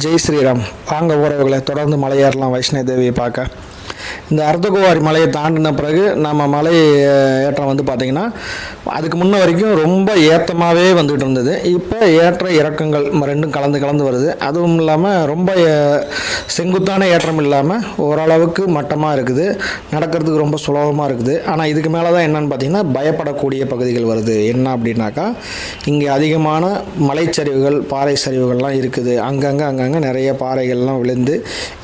ஜெய் ஸ்ரீராம். வாங்க உறவுகளை தொடர்ந்து மலையேறலாம் வைஷ்ணவ தேவியை பார்க்க. இந்த அர்த்தகுவாரி மலையை தாண்டின பிறகு நம்ம மலை ஏற்றம் வந்து பார்த்திங்கன்னா அதுக்கு முன்ன வரைக்கும் ரொம்ப ஏற்றமாகவே வந்துகிட்டு இருந்தது. இப்போ ஏற்ற இறக்கங்கள் ரெண்டும் கலந்து கலந்து வருது. அதுவும் இல்லாமல் ரொம்ப செங்குத்தான ஏற்றம் இல்லாமல் ஓரளவுக்கு மட்டமாக இருக்குது. நடக்கிறதுக்கு ரொம்ப சுலபமாக இருக்குது. ஆனால் இதுக்கு மேலே தான் என்னன்னு பார்த்தீங்கன்னா பயப்படக்கூடிய பகுதிகள் வருது. என்ன அப்படின்னாக்கா இங்கே அதிகமான மலைச்சரிவுகள் பாறை சரிவுகள்லாம் இருக்குது. அங்கங்கே அங்கங்கே நிறைய பாறைகள்லாம் விழுந்து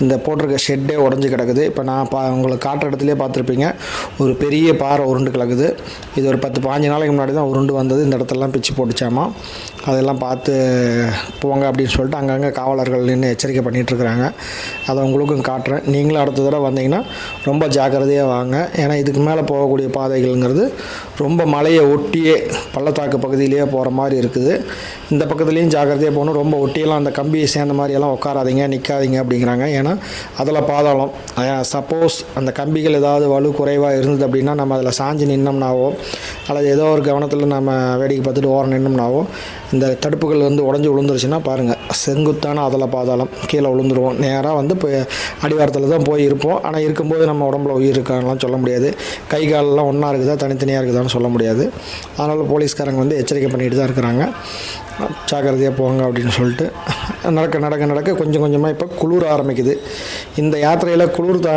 இந்த போட்டிருக்க ஷெட்டே உடஞ்சி கிடக்குது. இப்போ நான் பா உங்களுக்கு காட்டுற இடத்துலேயே பார்த்துருப்பீங்க. ஒரு பெரிய பாறை உருண்டு கிடக்குது. இது ஒரு பத்து பாஞ்சு நாளைக்கு முன்னாடி தான் உருண்டு வந்தது. இந்த இடத்தெல்லாம் பிச்சு போட்டுச்சாமா. அதெல்லாம் பார்த்து போங்க அப்படின்னு சொல்லிட்டு அங்கங்கே காவலர்கள் நின்று எச்சரிக்கை பண்ணிகிட்ருக்குறாங்க அதை உங்களுக்கும் காட்டுறேன். நீங்களும் அடுத்த தடவை வந்தீங்கன்னா ரொம்ப ஜாக்கிரதையாக வாங்க. ஏன்னா இதுக்கு மேலே போகக்கூடிய பாதைகள்ங்கிறது ரொம்ப மலையை ஒட்டியே பள்ளத்தாக்கு பகுதியிலேயே போகிற மாதிரி இருக்குது. இந்த பக்கத்துலேயும் ஜாக்கிரதையாக போகணும். ரொம்ப ஒட்டியெல்லாம் அந்த கம்பியை சேர்ந்த மாதிரியெல்லாம் உட்காராதீங்க நிற்காதீங்க அப்படிங்கிறாங்க. ஏன்னா அதில் பாதாளம். சப்போஸ் அந்த கம்பிகள் ஏதாவது வலு குறைவாக இருந்தது அப்படின்னா நம்ம அதில் சாஞ்சு நின்னோம்னாவோ அல்லது ஏதோ ஒரு கவனத்தில் நம்ம வேடிக்கை பார்த்துட்டு ஓரம் நின்னோம்னாவோ இந்த தடுப்புகள் வந்து உடஞ்சி விழுந்துருச்சுன்னா பாருங்கள் செங்குத்தான அதில் பாதாளம் கீழே விழுந்துருவோம் நேராக வந்து இப்போ அடிவாரத்தில் தான் போய் இருப்போம். ஆனால் இருக்கும்போது நம்ம உடம்புல உயிர் இருக்கான்லாம் சொல்ல முடியாது. கை காலெல்லாம் ஒன்றா இருக்குதா? தனித்தனியாக இருக்குதான்னு சொல்ல முடியாது. அதனால் போலீஸ்காரங்க வந்து எச்சரிக்கை பண்ணிட்டு தான் இருக்கிறாங்க. ஜாக்கிரதையாக போங்க அப்படின்னு சொல்லிட்டு நடக்க நடக்க நடக்க கொஞ்சம் கொஞ்சமாக இப்போ குளிர ஆரம்பிக்குது. இந்த யாத்திரையில் குளிர் த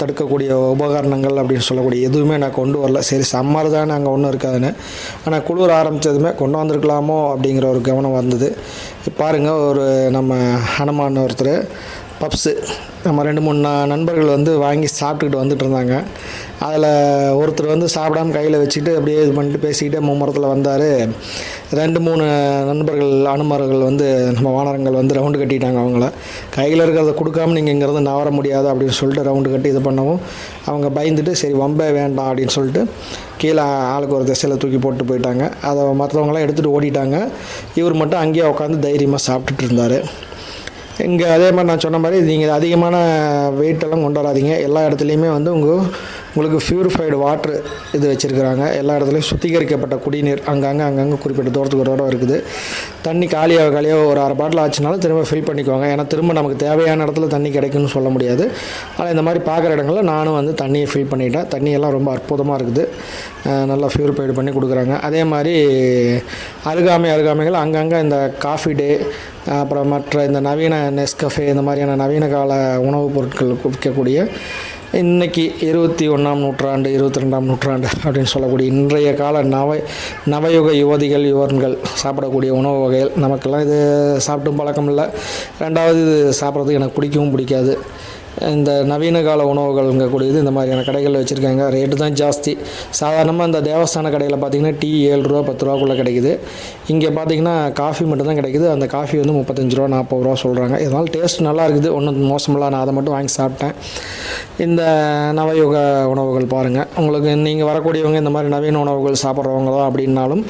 தடுக்கக்கூடிய உபகரணங்கள் அப்படின்னு சொல்லக்கூடிய எதுவுமே நான் கொண்டு வரல. சரி சம்மர் தான் அங்கே ஒன்றும் இருக்காதுன்னு. ஆனால் குளிர் ஆரம்பித்ததுமே கொண்டு வந்திருக்கலாமோ அப்படிங்கிற ஒரு கவனம் வந்தது. பாருங்கள் ஒரு நம்ம ஹனுமான் ஒருத்தர் பப்ஸு. நம்ம ரெண்டு மூணு நண்பர்கள் வந்து வாங்கி சாப்பிட்டுக்கிட்டு வந்துட்டு இருந்தாங்க அதில் ஒருத்தர் வந்து சாப்பிடாம கையில் வச்சுக்கிட்டு அப்படியே இது பண்ணிட்டு பேசிக்கிட்டே மும்மரத்தில் வந்தார். ரெண்டு மூணு நண்பர்கள் அனுமர்கள் வந்து நம்ம வானரங்கள் வந்து ரவுண்டு கட்டிட்டாங்க அவங்கள. கையில் இருக்கிறத கொடுக்காம நீங்கள் இங்கேருந்து நவர முடியாது அப்படின்னு சொல்லிட்டு ரவுண்டு கட்டி இது பண்ணவும் அவங்க பயந்துட்டு சரி வம்பே வேண்டாம் அப்படின்னு சொல்லிட்டு கீழே ஆளுக்கு ஒரு திசையில் தூக்கி போட்டு போயிட்டாங்க. அதை மற்றவங்களாம் எடுத்துகிட்டு ஓடிட்டாங்க. இவர் மட்டும் அங்கேயே உட்காந்து தைரியமாக சாப்பிட்டுட்டு இருந்தார். இங்கே அதே மாதிரி நான் சொன்ன மாதிரி நீங்கள் அதிகமான வெயிட்டெல்லாம் எல்லாம் கொண்டு வராதீங்க எல்லா இடத்துலையுமே வந்து உங்கள் உங்களுக்கு ப்யூரிஃபைடு வாட்ரு இது வச்சுருக்குறாங்க. எல்லா இடத்துலையும் சுத்திகரிக்கப்பட்ட குடிநீர் அங்கங்கே அங்கங்கே குறிப்பிட்ட தூரத்துக்கு ஒரு தூரம் இருக்குது. தண்ணி காலியாக காலியாக ஒரு அரை பாட்டில் ஆச்சுனாலும் திரும்ப ஃபில் பண்ணிக்குவாங்க ஏன்னா திரும்ப நமக்கு தேவையான இடத்துல தண்ணி கிடைக்கும்னு சொல்ல முடியாது. ஆனால் இந்த மாதிரி பார்க்குற இடங்களில் நானும் வந்து தண்ணியை ஃபில் பண்ணிட்டேன். தண்ணியெல்லாம் ரொம்ப அற்புதமாக இருக்குது. நல்லா ப்யூரிஃபைடு பண்ணி கொடுக்குறாங்க. அதே மாதிரி அருகாமை அருகாமைகள் அங்கங்கே இந்த காஃபி டே அப்புறம் மற்ற இந்த நவீன நெஸ்கஃபே இந்த மாதிரியான நவீன கால உணவுப் பொருட்கள் விற்கக்கூடிய இன்றைக்கி இருபத்தி ஒன்றாம் நூற்றாண்டு இருபத்தி ரெண்டாம் நூற்றாண்டு அப்படின்னு சொல்லக்கூடிய இன்றைய கால நவ நவயுக யுவதிகள் யுவன்கள் சாப்பிடக்கூடிய உணவு வகைகள். நமக்கெல்லாம் இது சாப்பிட்டும் பழக்கம் இல்லை. ரெண்டாவது இது சாப்பிட்றதுக்கு எனக்கு பிடிக்கவும் பிடிக்காது. இந்த நவீன கால உணவுகள்ங்கக்கூடியது இந்த மாதிரியான கடைகளில் வச்சுருக்காங்க. ரேட்டு தான் ஜாஸ்தி. சாதாரணமாக இந்த தேவஸ்தான கடையில் பார்த்தீங்கன்னா டீ ஏழு ரூபா பத்து ரூபாக்குள்ளே கிடைக்குது. இங்கே பார்த்தீங்கன்னா காஃபி மட்டும்தான் கிடைக்குது. அந்த காஃபி வந்து முப்பத்தஞ்சு ரூபா நாற்பது ரூபா சொல்கிறாங்க இதனால் டேஸ்ட் நல்லா இருக்குது. ஒன்றும் மோசமில்ல நான் அதை மட்டும் வாங்கி சாப்பிட்டேன். இந்த நவயுக உணவுகள் பாருங்கள் உங்களுக்கு நீங்கள் வரக்கூடியவங்க இந்த மாதிரி நவீன உணவுகள் சாப்பிட்றவங்களோ அப்படின்னாலும்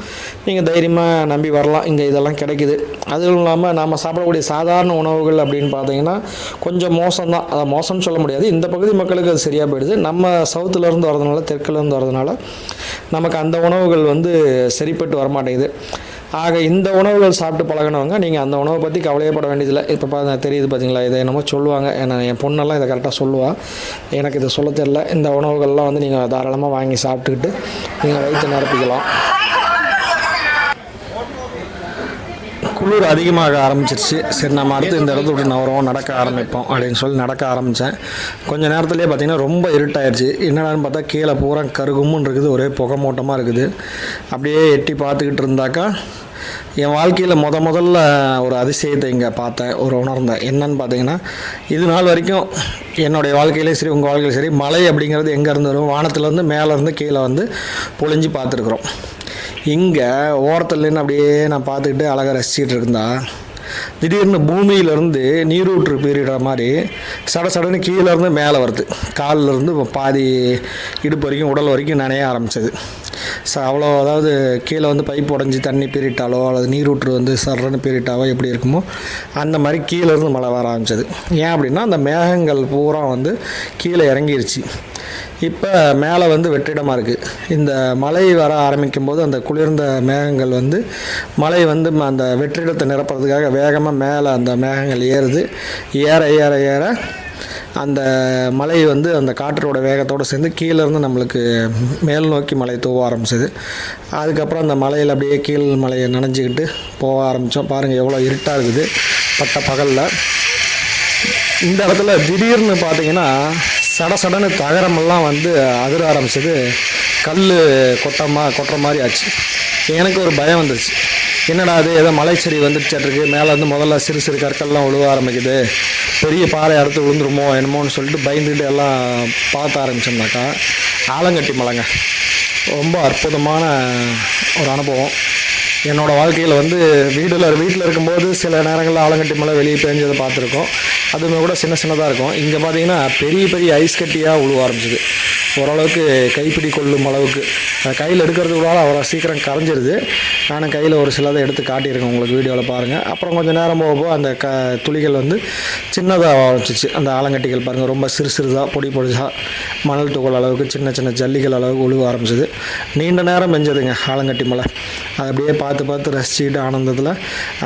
நீங்கள் தைரியமாக நம்பி வரலாம். இங்கே இதெல்லாம் கிடைக்குது. அதுவும் இல்லாமல் நாம் சாப்பிடக்கூடிய சாதாரண உணவுகள் அப்படின்னு பார்த்தீங்கன்னா கொஞ்சம் மோசம்தான். அதை மோசம்னு சொல்ல முடியாது. இந்த பகுதி மக்களுக்கு அது சரியாக போயிடுது. நம்ம சவுத்துலேருந்து வரதுனால தெற்குலேருந்து வரதுனால நமக்கு அந்த உணவுகள் வந்து சரிப்பட்டு வரமாட்டேங்குது. ஆக இந்த உணவுகள் சாப்பிட்டு பழகினவங்க நீங்கள் அந்த உணவை பற்றி கவலையப்பட வேண்டியதில்லை. இப்போ பா தெரியுது பார்த்தீங்களா இதை என்னமோ சொல்லுவாங்க. ஏன்னா என் பொண்ணெல்லாம் இதை கரெக்டாக சொல்லுவாள் எனக்கு இதை சொல்ல தெரியல. இந்த உணவுகள்லாம் வந்து நீங்கள் தாராளமாக வாங்கி சாப்பிட்டுக்கிட்டு நீங்கள் வயிற்று நிரப்பிக்கலாம். குளிர் அதிகமாக ஆரம்பிச்சிருச்சு. சரி நம்ம அடுத்து இந்த இடத்த விட்டு நவரம் நடக்க ஆரம்பிப்போம் அப்படின்னு சொல்லி நடக்க ஆரம்பித்தேன் கொஞ்ச நேரத்துலேயே பார்த்தீங்கன்னா ரொம்ப இருட்டாயிருச்சு. என்னடான்னு பார்த்தா கீழே பூரா கருகும்னு இருக்குது ஒரே புகை மூட்டமாக இருக்குது. அப்படியே எட்டி பார்த்துக்கிட்டு இருந்தாக்கா என் வாழ்க்கையில் முத முதல்ல ஒரு அதிசயத்தை இங்கே பார்த்தேன் ஒரு உணர்ந்தேன். என்னன்னு பார்த்தீங்கன்னா இது நாள் வரைக்கும் என்னுடைய வாழ்க்கையிலேயும் சரி உங்கள் வாழ்க்கையிலும் சரி மலை அப்படிங்கிறது எங்கேருந்து வரும் வானத்துலேருந்து மேலேருந்து கீழே வந்து பொழிஞ்சு பார்த்துருக்குறோம். இங்கே ஓரத்தில் அப்படியே நான் பார்த்துக்கிட்டு அழகாக ரசிச்சிட்டு இருந்தா. திடீர்னு பூமியிலேருந்து நீரூற்று பீரிடுற மாதிரி சட சடன்னு கீழே இருந்து மேலே வருது. காலிலேருந்து பாதி இடுப்பு வரைக்கும் உடல் வரைக்கும் நனைய ஆரம்பிச்சது. ச அவ்வளோ அதாவது கீழே வந்து பைப் உடஞ்சி தண்ணி பீரிட்டாலோ அல்லது நீரூற்று வந்து சடனு பீரிட்டாவோ எப்படி இருக்குமோ அந்த மாதிரி கீழேருந்து மழை வர ஆரம்பிச்சது. ஏன் அப்படின்னா அந்த மேகங்கள் பூரா வந்து கீழே இறங்கிருச்சு. இப்போ மேலே வந்து வெற்றிடமாக இருக்குது இந்த மழை வர ஆரம்பிக்கும் போது அந்த குளிர்ந்த மேகங்கள் வந்து மழை வந்து ம- அந்த வெற்றிடத்தை நிரப்புறதுக்காக வேகமாக மேலே அந்த மேகங்கள் ஏறுது. ஏற ஏற ஏற அந்த மலை வந்து அந்த காற்றோட வேகத்தோடு சேர்ந்து கீழேருந்து நம்மளுக்கு மேல் நோக்கி மலை தூவ ஆரம்பிச்சது. அதுக்கப்புறம் அந்த மலையில் அப்படியே கீழ் மலையை நனைஞ்சிக்கிட்டு போக ஆரம்பித்தோம் பாருங்கள் எவ்வளோ இருட்டாக இருக்குது. பட்ட பகலில். இந்த இடத்துல திடீர்னு பார்த்தீங்கன்னா சட சடன்னு தகரமெல்லாம் வந்து அதிர ஆரம்பிச்சது. கல் கொட்டமாக கொட்டுற மாதிரி ஆச்சு. எனக்கு ஒரு பயம் வந்துருச்சு. என்னடா அது ஏதோ மலைச்செடி வந்துடுச்சாட்டிருக்கு. மேலே வந்து முதல்ல சிறு சிறு கற்கள்லாம் விழுவ ஆரம்பிக்குது. பெரிய பாறை அடுத்து விழுந்துருமோ என்னமோன்னு சொல்லிட்டு பயந்துட்டு எல்லாம் பார்த்த ஆரம்பிச்சோம்னாக்கா ஆலங்கட்டி மலைங்க. ரொம்ப அற்புதமான ஒரு அனுபவம். என்னோடய வாழ்க்கையில் வந்து வீடில் வீட்டில் இருக்கும்போது சில நேரங்களில் ஆலங்கட்டி மலை வெளியே பேஞ்சதை பார்த்துருக்கோம். அதுவுமே கூட சின்ன சின்னதாக இருக்கும். இங்கே பார்த்தீங்கன்னா பெரிய பெரிய ஐஸ் கட்டியாக உழுவ ஆரம்பிச்சது. ஓரளவுக்கு கைப்பிடி கொள்ளும் அளவுக்கு. கையில் கையில் கூட அவ்வளோ சீக்கிரம் கரைஞ்சிருது. நானும் கையில் ஒரு சிலதை எடுத்து காட்டியிருக்கேன் உங்களுக்கு வீடியோவில் பாருங்கள் அப்புறம் கொஞ்சம் நேரம் போக போக அந்த க துளிகள் வந்து சின்னதாக ஆரம்பிச்சிச்சு. அந்த ஆலங்கட்டிகள் பாருங்கள் ரொம்ப சிறு சிறுதாக பொடி பொடிசாக மணல் துகள் அளவுக்கு சின்ன சின்ன ஜல்லிகள் அளவுக்கு உழுவ ஆரம்பிச்சது. நீண்ட நேரம் பெஞ்சதுங்க ஆலங்கட்டி மலை. அதை அப்படியே பார்த்து பார்த்து ரசிச்சுக்கிட்டு ஆனந்தத்தில்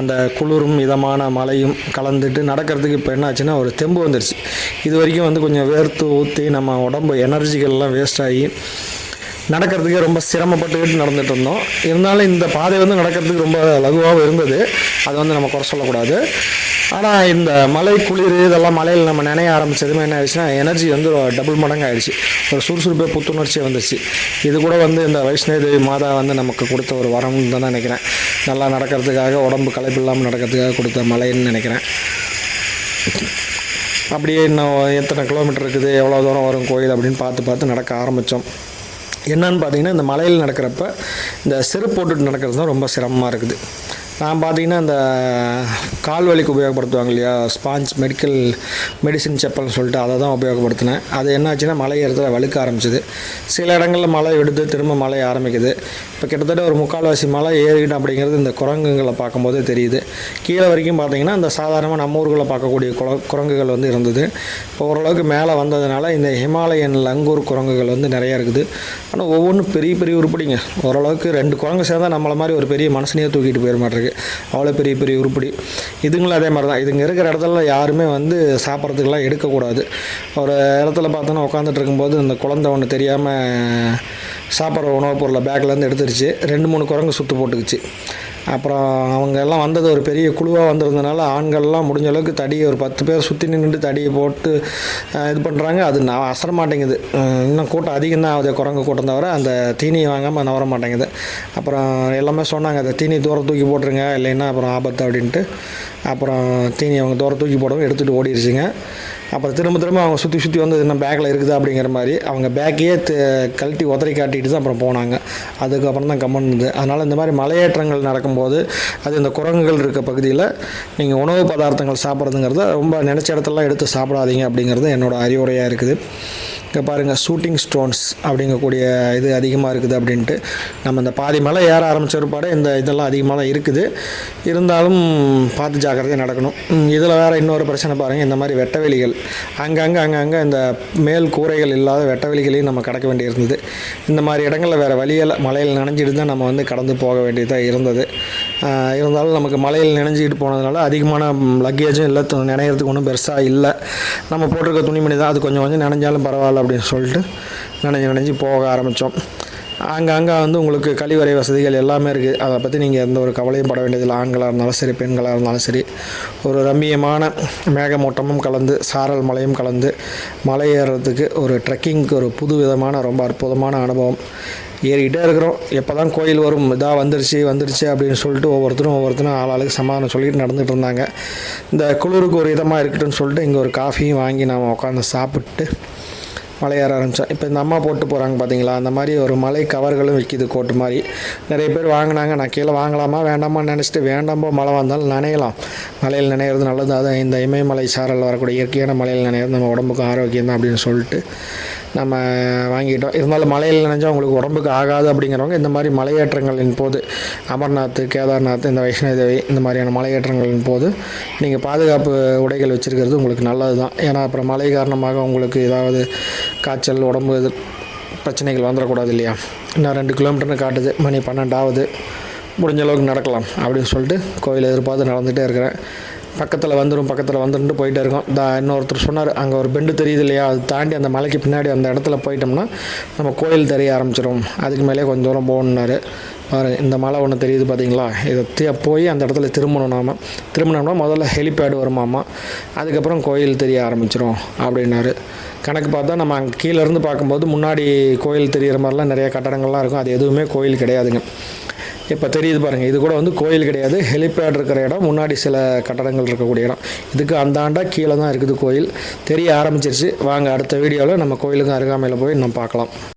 அந்த குளிரும் இதமான மழையும் கலந்துட்டு நடக்கிறதுக்கு இப்போ என்னாச்சுன்னா ஒரு தெம்பு வந்துடுச்சு இது வரைக்கும் வந்து கொஞ்சம் வேர்த்து ஊற்றி நம்ம உடம்பு எனர்ஜிகள்லாம் வேஸ்ட் ஆகி நடக்கிறதுக்கே ரொம்ப சிரமப்பட்டுக்கிட்டு நடந்துட்டு இருந்தோம் இருந்தாலும் இந்த பாதை வந்து நடக்கிறதுக்கு ரொம்ப லகுவாகவும் இருந்தது. அதை வந்து நம்ம குறை சொல்லக்கூடாது. ஆனால் இந்த மலை குளிர் இதெல்லாம் மலையில் நம்ம நினைய ஆரம்பிச்சதுமே என்ன ஆயிடுச்சுன்னா எனர்ஜி வந்து டபுள் மடங்கு ஆயிடுச்சு ஒரு சுறுசுறுப்பே புத்துணர்ச்சியாக வந்துச்சு. இது கூட வந்து இந்த வைஷ்ணவி தேவி மாதா வந்து நமக்கு கொடுத்த ஒரு வரம்னு தான் நினைக்கிறேன். நல்லா நடக்கிறதுக்காக உடம்பு களைப்பு இல்லாமல் நடக்கிறதுக்காக கொடுத்த மலைன்னு நினைக்கிறேன். அப்படியே இன்னும் எத்தனை கிலோமீட்டர் இருக்குது எவ்வளோ தூரம் வரும் கோயில் அப்படின்னு பார்த்து பார்த்து நடக்க ஆரம்பித்தோம் என்னன்னு பார்த்தீங்கன்னா இந்த மலையில் நடக்கிறப்ப இந்த செருப்பு போட்டுட்டு நடக்கிறது தான் ரொம்ப சிரமமாக இருக்குது. நான் பார்த்தீங்கன்னா அந்த கால் வலிக்கு உபயோகப்படுத்துவாங்க இல்லையா? ஸ்பாஞ்ச் மெடிக்கல் மெடிசின் செப்பல்னு சொல்லிட்டு அதை தான் உபயோகப்படுத்தினேன். அது என்னாச்சுன்னா மலை இடத்துல வழுக்க ஆரம்பிச்சது. சில இடங்களில் மழை எடுத்து திரும்ப மழை ஆரம்பிக்குது. இப்போ கிட்டத்தட்ட ஒரு முக்கால்வாசி மலை ஏறிடும் அப்படிங்கிறது இந்த குரங்குகளை பார்க்கும்போது தெரியுது. கீழே வரைக்கும் பார்த்தீங்கன்னா இந்த சாதாரணமாக நம்ம ஊர்களில் பார்க்கக்கூடிய குர குரங்குகள் வந்து இருந்தது. இப்போ ஓரளவுக்கு மேலே வந்ததுனால இந்த ஹிமாலயன் லங்கூர் குரங்குகள் வந்து நிறையா இருக்குது. ஆனால் ஒவ்வொன்றும் பெரிய பெரிய உருப்படிங்க. ஓரளவுக்கு ரெண்டு குரங்கு சேர்ந்தால் நம்மளை மாதிரி ஒரு பெரிய மனுஷனையே தூக்கிட்டு போயிட மாட்டிருக்கு. அவ்வளோ பெரிய பெரிய உருப்படி. இதுங்களும் அதே மாதிரி தான். இதுங்க இருக்கிற இடத்துல யாருமே வந்து சாப்பிட்றதுக்கெல்லாம் எடுக்கக்கூடாது. ஒரு இடத்துல பார்த்தோன்னா உட்காந்துட்டு இருக்கும்போது இந்த குழந்தை ஒன்று தெரியாமல் சாப்பிட்ற உணவுப் பொருளை பேக்லேருந்து எடுத்துருச்சு. ரெண்டு மூணு குரங்கு சுற்று போட்டுக்குச்சு. அப்புறம் அவங்க எல்லாம் வந்தது ஒரு பெரிய குழுவாக வந்திருந்தனால ஆண்கள்லாம் முடிஞ்ச அளவுக்கு தடியை ஒரு பத்து பேர் சுற்றி நின்றுட்டு தடியை போட்டு இது பண்ணுறாங்க அது நான் அசர மாட்டேங்குது. இன்னும் கூட்டம் அதிகம் தான் ஆகுது. குரங்கு கூட்டம் தவிர அந்த தீனியை வாங்காமல் நவர மாட்டேங்குது. அப்புறம் எல்லாமே சொன்னாங்க அந்த தீனி தூரம் தூக்கி போட்டுருங்க. இல்லைன்னா அப்புறம் ஆபத்து அப்படின்ட்டு. அப்புறம் தீனி அவங்க தூரம் தூக்கி போடவும் எடுத்துகிட்டு ஓடிடுச்சுங்க அப்புறம் திரும்ப திரும்ப அவங்க சுற்றி சுற்றி வந்து என்ன பேக்கில் இருக்குது அப்படிங்கிற மாதிரி அவங்க பேக்கையே கழட்டி உதறி காட்டிட்டு தான் அப்புறம் போனாங்க. அதுக்கப்புறம் தான் கம்மன் இருந்தது. அதனால் இந்த மாதிரி மலையேற்றங்கள் நடக்கும்போது அது இந்த குரங்குகள் இருக்க பகுதியில் நீங்கள் உணவு பதார்த்தங்கள் சாப்பிட்றதுங்கிறத ரொம்ப நினச்ச இடத்துலலாம் எடுத்து சாப்பிடாதீங்க அப்படிங்கிறது என்னோடய அறிவுரையாக இருக்குது. இங்கே பாருங்கள் ஷூட்டிங் ஸ்டோன்ஸ் அப்படிங்கக்கூடிய இது அதிகமாக இருக்குது அப்படின்ட்டு. நம்ம இந்த பாதி மலை ஏற ஆரம்பித்த பிற்பாடு இந்த இதெல்லாம் அதிகமாக இருக்குது. இருந்தாலும் பார்த்து ஜாக்கிரதையாக நடக்கணும். இதில் வேறு இன்னொரு பிரச்சனை பாருங்கள் இந்த மாதிரி வெட்டவெளிகள். அங்கங்கே அங்கங்கே இந்த மேல் கூரைகள் இல்லாத வெட்டவெளிகளையும் நம்ம கடக்க வேண்டியிருந்தது. இந்த மாதிரி இடங்களில் வேறு வழியில் மலையில் நனைஞ்சிட்டு தான் நம்ம வந்து கடந்து போக வேண்டியதாக இருந்தது. இருந்தாலும் நமக்கு மலையில் நினைஞ்சிக்கிட்டு போனதுனால அதிகமான லக்கேஜும் இல்லை து- நினைக்கிறதுக்கு ஒன்றும் பெருசாக இல்லை. நம்ம போட்டிருக்க துணிமணி தான். அது கொஞ்சம் கொஞ்சம் நினைஞ்சாலும் பரவாயில்ல அப்படின்னு சொல்லிட்டு நினைஞ்சு நினைஞ்சு போக ஆரம்பித்தோம் அங்கங்கே வந்து உங்களுக்கு கழிவறை வசதிகள் எல்லாமே இருக்குது அதை பற்றி நீங்கள் எந்த ஒரு கவலையும் பட வேண்டியதில்லை. ஆண்களாக இருந்தாலும் சரி பெண்களாக இருந்தாலும் சரி ஒரு ரம்மியமான மேகமூட்டமும் கலந்து சாரல் மலையும் கலந்து மலை ஏறுறதுக்கு ஒரு ட்ரெக்கிங்க்கு ஒரு புது விதமான ரொம்ப அற்புதமான அனுபவம். ஏறிக்கிட்டே இருக்கிறோம். எப்போ தான் கோயில் வரும் இதாக வந்துருச்சு வந்துருச்சு அப்படின்னு சொல்லிட்டு ஒவ்வொருத்தரும் ஒவ்வொருத்தரும் ஆளாளுக்கு சமாதானம் சொல்லிட்டு நடந்துகிட்டு இருந்தாங்க. இந்த குளிருக்கு ஒரு இதமாக இருக்கட்டும்னு சொல்லிட்டு இங்கே ஒரு காஃபியும் வாங்கி நாம் உட்காந்து சாப்பிட்டு மலையேற ஆரம்பித்தோம் இப்போ இந்த அம்மா போட்டு போகிறாங்க பார்த்தீங்களா அந்த மாதிரி ஒரு மலை கவர்களும் விற்கிது கோட்டு மாதிரி. நிறைய பேர் வாங்கினாங்க. நான் கீழே வாங்கலாமா? வேண்டாமான்னு நினச்சிட்டு வேண்டாம்போ மழை வந்தாலும் நனையலாம். மலையில் நினைகிறது நல்லது. அது இந்த இமயமலை சாரல் வரக்கூடிய இயற்கையான மலையில் நனையிறது நம்ம உடம்புக்கு ஆரோக்கியம் தான் அப்படின்னு சொல்லிட்டு நம்ம வாங்கிட்டோம். இருந்தாலும் மலையில் நினைஞ்சா உங்களுக்கு உடம்புக்கு ஆகாது அப்படிங்கிறவங்க இந்த மாதிரி மலையேற்றங்களின் போது அமர்நாத் கேதார்நாத் இந்த வைஷ்ணோதேவி இந்த மாதிரியான மலையேற்றங்களின் போது நீங்கள் பாதுகாப்பு உடைகள் வச்சுருக்கிறது உங்களுக்கு நல்லது தான் ஏன்னா அப்புறம் மழை காரணமாக உங்களுக்கு ஏதாவது காய்ச்சல் உடம்பு பிரச்சனைகள் வந்துடக்கூடாது இல்லையா? இன்னும் ரெண்டு கிலோமீட்டர்னு காட்டுது. மணி பன்னெண்டாவது. முடிஞ்ச அளவுக்கு நடக்கலாம் அப்படின்னு சொல்லிட்டு கோயில் எதிர்பார்த்து நடந்துகிட்டே இருக்கிறேன். பக்கத்தில் வந்துடும் பக்கத்தில் வந்துட்டு போயிட்டே இருக்கோம். தா இன்னொருத்தர் சொன்னார் அங்கே ஒரு பெண்டு தெரியுது இல்லையா? அது தாண்டி அந்த மலைக்கு பின்னாடி அந்த இடத்துல போயிட்டோம்னா நம்ம கோயில் தெரிய ஆரம்பிச்சிடும் அதுக்கு மேலே கொஞ்சம் தூரம் போகணுன்னாரு பாருங்க இந்த மலை ஒன்று தெரியுது பார்த்தீங்களா இதை போய் அந்த இடத்துல திரும்பணும் நாம. திரும்பினோம்னா முதல்ல ஹெலிபேடு வருமாமா அதுக்கப்புறம் கோயில் தெரிய ஆரம்பிச்சிடும் அப்படின்னாரு. கணக்கு பார்த்தா நம்ம அங்கே கீழேருந்து பார்க்கும்போது முன்னாடி கோயில் தெரிகிற மாதிரிலாம் நிறைய கட்டடங்கள்லாம் இருக்கும். அது எதுவுமே கோயில் கிடையாதுங்க. இப்போ தெரியுது பாருங்கள் இது கூட வந்து கோயில் கிடையாது. ஹெலிபேட் இருக்கிற இடம் முன்னாடி சில கட்டடங்கள் இருக்கக்கூடிய இடம். இதுக்கு அந்தாண்டா கீழே தான் இருக்குது கோயில். தெரிய ஆரம்பிச்சிருச்சு. வாங்க அடுத்த வீடியோவில் நம்ம கோயிலுக்கு அருகாமையில் போய் நம்ம பார்க்கலாம்.